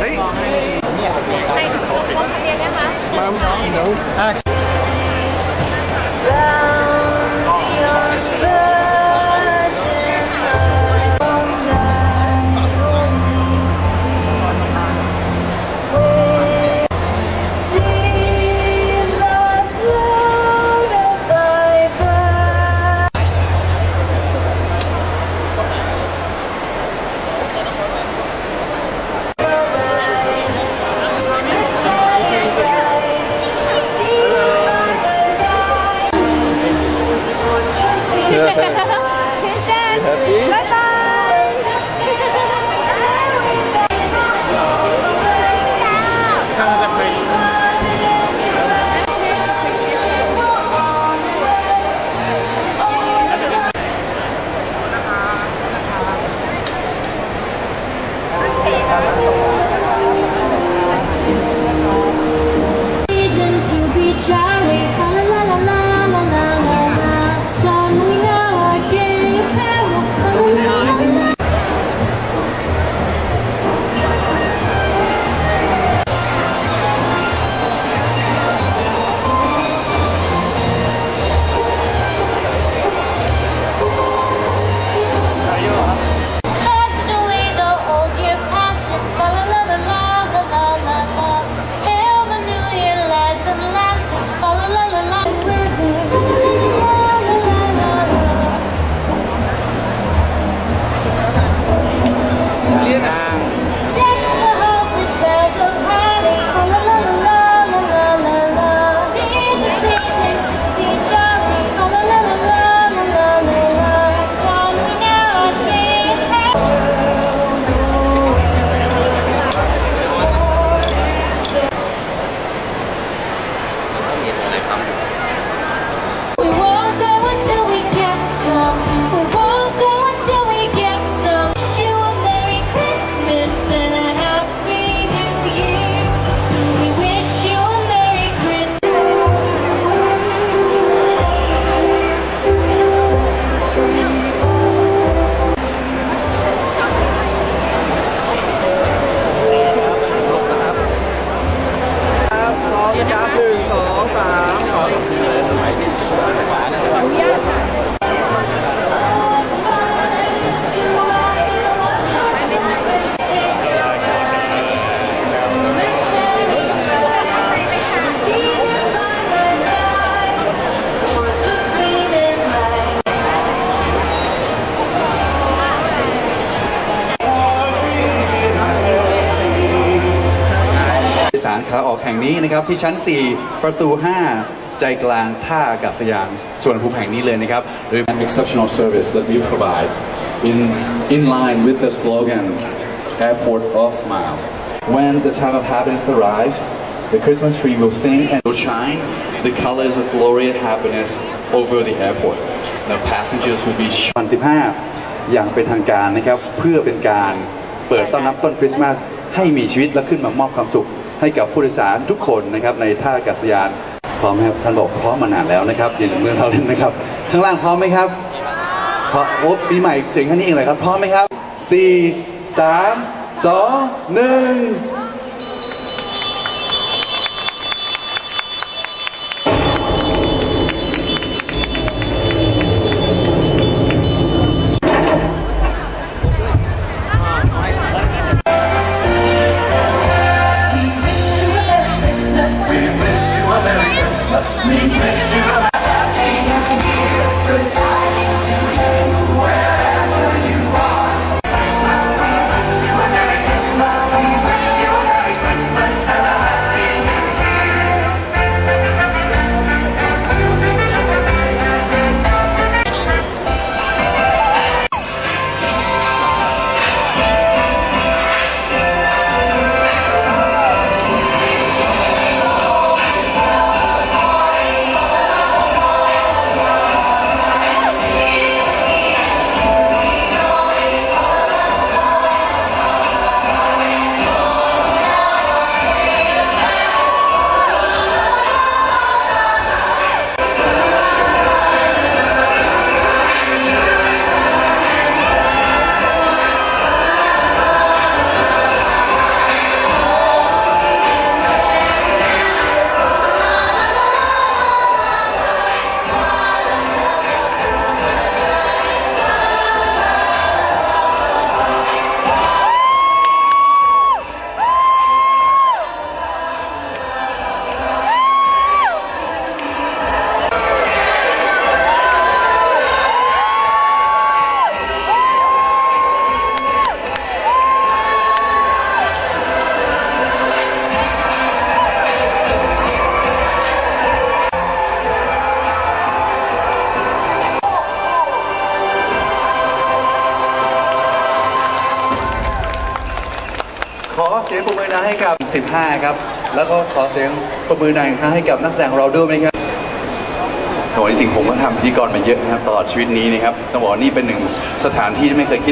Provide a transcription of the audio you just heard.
เฮ้ยให้ลงทะเบียนนะคะ มาเดี๋ยวอะ 先生バイバイ ขาออกแห่งนี้นะครับที่ชั้น 4 ประตู 5 ใจกลางท่าอากาศยานส่วนภูมิแห่งนี้เลยนะครับดย and exceptional service that we provide in, in line with the slogan Airport of Smiles. When the time of happiness arrives, the Christmas tree will sing and will shine the colors of glory and happiness over the airport. the passengers will be 2015 อย่างเป็นทางการนะครับเพื่อเป็นการเปิดต้อนรับต้นคริสต์มาสให้มีชีวิตและขึ้นมามอบความสุข ให้กับผู้โดยสารทุกคนนะครับในท่าอากาศยานพร้อมไหมครับท่านบอกพร้อมมานานแล้วนะครับอย่าลืมเมื่อเราเล่นนะครับข้างล่างพร้อมไหมครับพร้อมโอ้ปีใหม่เสียงแค่นี้เองเลยครับพร้อมไหมครับสี่สามสองหนึ่ง สียงปรบมือนะให้กับ 15 ครับ แล้วก็ขอเสียงปรบมือหน่อยครั้งให้กับนักแสดงของเราด้วยนะครับโหจริงๆผมก็ทำพิธีกรมาเยอะนะครับตลอดชีวิตนี้นะครับต้องบอกว่านี่เป็นหนึ่งสถานที่ที่ไม่เคยคิด